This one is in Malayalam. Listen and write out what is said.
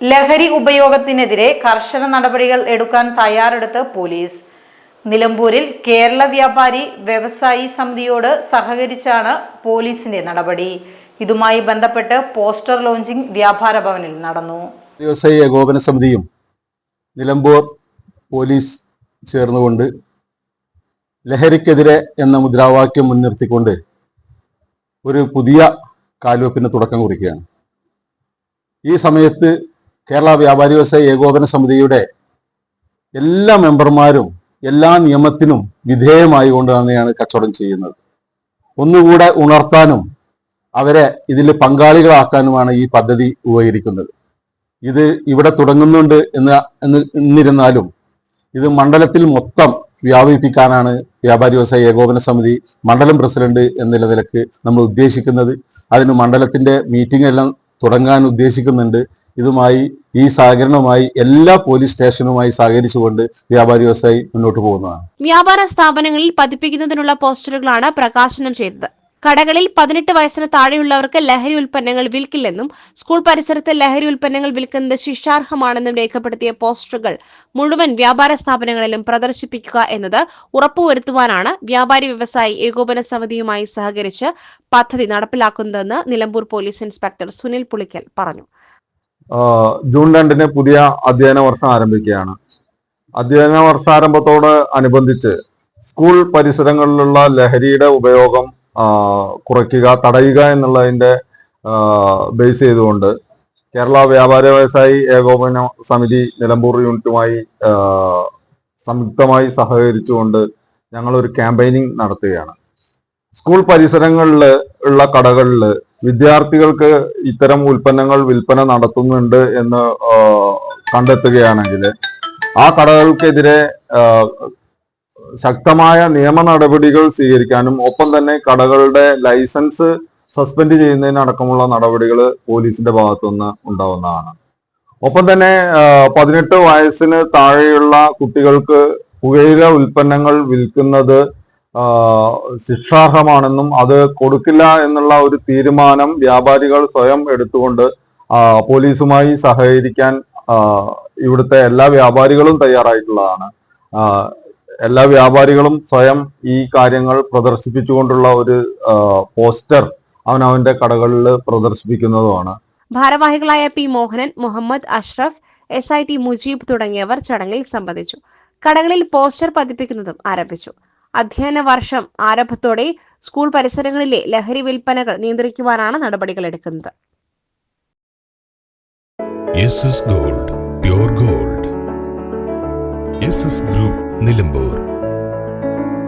ലഹരി ഉപയോഗത്തിനെതിരെ കർശന നടപടികൾ എടുക്കാൻ തയ്യാറെടുത്ത് പോലീസ്. നിലമ്പൂരിൽ കേരള വ്യാപാരി വ്യവസായി സമിതിയോട് സഹകരിച്ചാണ് പോലീസിന്റെ നടപടി. ഇതുമായി ബന്ധപ്പെട്ട് പോസ്റ്റർ ലോഞ്ചിംഗ് വ്യാപാര ഭവനിൽ നടന്നു. വ്യവസായി ഏകോപന സമിതിയും നിലമ്പൂർ പോലീസ് ചേർന്നുകൊണ്ട് ലഹരിക്കെതിരെ എന്ന മുദ്രാവാക്യം മുൻനിർത്തിക്കൊണ്ട് ഒരു പുതിയ കാൽവെപ്പിന് തുടക്കം കുറിക്കുകയാണ്. ഈ സമയത്ത് കേരള വ്യാപാരി വ്യവസായ ഏകോപന സമിതിയുടെ എല്ലാ മെമ്പർമാരും എല്ലാ നിയമത്തിനും വിധേയമായി കൊണ്ട് തന്നെയാണ് കച്ചവടം ചെയ്യുന്നത്. ഒന്നുകൂടെ ഉണർത്താനും അവരെ ഇതിൽ പങ്കാളികളാക്കാനുമാണ് ഈ പദ്ധതി ഉപകരിക്കുന്നത് ഇത് ഇവിടെ തുടങ്ങുന്നുണ്ട് എന്ന് എന്ന് എന്നിരുന്നാലും ഇത് മണ്ഡലത്തിൽ മൊത്തം വ്യാപിപ്പിക്കാനാണ് വ്യാപാരി വ്യവസായ ഏകോപന സമിതി മണ്ഡലം പ്രസിഡന്റ് എന്ന നിലയ്ക്ക് നമ്മൾ ഉദ്ദേശിക്കുന്നത്. അതിന് മണ്ഡലത്തിന്റെ മീറ്റിംഗ് എല്ലാം തുടങ്ങാൻ ഉദ്ദേശിക്കുന്നുണ്ട്. ഇതുമായി ഈ സഹകരണവുമായി എല്ലാ പോലീസ് സ്റ്റേഷനുമായി സഹകരിച്ചുകൊണ്ട് വ്യാപാരി വ്യവസായി മുന്നോട്ട് പോകുന്നതാണ്. വ്യാപാര സ്ഥാപനങ്ങളിൽ പതിപ്പിക്കുന്നതിനുള്ള പോസ്റ്ററുകളാണ് പ്രകാശനം ചെയ്തത്. കടകളിൽ പതിനെട്ട് വയസ്സിന് താഴെയുള്ളവർക്ക് ലഹരി ഉൽപ്പന്നങ്ങൾ വിൽക്കില്ലെന്നും സ്കൂൾ പരിസരത്ത് ലഹരി ഉൽപ്പന്നങ്ങൾ വിൽക്കുന്നത് ശിക്ഷാർഹമാണെന്നും രേഖപ്പെടുത്തിയ പോസ്റ്ററുകൾ മുഴുവൻ വ്യാപാര സ്ഥാപനങ്ങളിലും പ്രദർശിപ്പിക്കുക എന്നത് ഉറപ്പുവരുത്തുവാനാണ് വ്യാപാരി വ്യവസായി ഏകോപന സമിതിയുമായി സഹകരിച്ച് പദ്ധതി നടപ്പിലാക്കുന്നതെന്ന് നിലമ്പൂർ പോലീസ് ഇൻസ്പെക്ടർ സുനിൽ പുളിക്കൽ പറഞ്ഞു. ജൂൺ രണ്ടിന് പുതിയ അധ്യയന വർഷം ആരംഭിക്കുകയാണ്. അധ്യയന വർഷാരംഭത്തോട് അനുബന്ധിച്ച് സ്കൂൾ പരിസരങ്ങളിലുള്ള ലഹരിയുടെ ഉപയോഗം കുറയ്ക്കുക തടയുക എന്നുള്ളതിന്റെ ബേസ് ചെയ്തുകൊണ്ട് കേരള വ്യാപാര വ്യവസായി ഏകോപന സമിതി നിലമ്പൂർ യൂണിറ്റുമായി സംയുക്തമായി സഹകരിച്ചുകൊണ്ട് ഞങ്ങൾ ഒരു ക്യാമ്പയിനിങ് നടത്തുകയാണ്. സ്കൂൾ പരിസരങ്ങളിൽ ഉള്ള കടകളിൽ വിദ്യാർത്ഥികൾക്ക് ഇത്തരം ഉൽപ്പന്നങ്ങൾ വിൽപ്പന നടത്തുന്നുണ്ട് എന്ന് കണ്ടെത്തുകയാണെങ്കിൽ ആ കടകൾക്കെതിരെ ശക്തമായ നിയമ നടപടികൾ സ്വീകരിക്കാനും ഒപ്പം തന്നെ കടകളുടെ ലൈസൻസ് സസ്പെൻഡ് ചെയ്യുന്നതിനടക്കമുള്ള നടപടികൾ പോലീസിന്റെ ഭാഗത്തുനിന്ന് ഉണ്ടാവുന്നതാണ്. ഒപ്പം തന്നെ പതിനെട്ട് വയസ്സിന് താഴെയുള്ള കുട്ടികൾക്ക് പുകയില ഉൽപ്പന്നങ്ങൾ വിൽക്കുന്നത് ശിക്ഷാർഹമാണെന്നും അത് കൊടുക്കില്ല എന്നുള്ള ഒരു തീരുമാനം വ്യാപാരികൾ സ്വയം എടുത്തുകൊണ്ട് പോലീസുമായി സഹകരിക്കാൻ ഇവിടുത്തെ എല്ലാ വ്യാപാരികളും തയ്യാറായിട്ടുള്ളതാണ്. എല്ലാ വ്യാപാരികളും സ്വയം ഈ കാര്യങ്ങൾ പ്രദർശിപ്പിച്ചുകൊണ്ടുള്ള ഒരു പോസ്റ്റർ അവൻ അവന്റെ കടകളിൽ പ്രദർശിപ്പിക്കുന്നതുമാണ്. ഭാരവാഹികളായ P Mohanan Muhammad Ashraf S I T Mujeeb തുടങ്ങിയവർ ചടങ്ങിൽ സംബന്ധിച്ചു. കടകളിൽ പോസ്റ്റർ പതിപ്പിക്കുന്നതും ആരംഭിച്ചു. അധ്യയന വർഷം ആരംഭത്തോടെ സ്കൂൾ പരിസരങ്ങളിലെ ലഹരി വിൽപ്പനകൾ നിയന്ത്രിക്കുവാനാണ് നടപടികൾ എടുക്കുന്നത്. Gold gold group Nilambur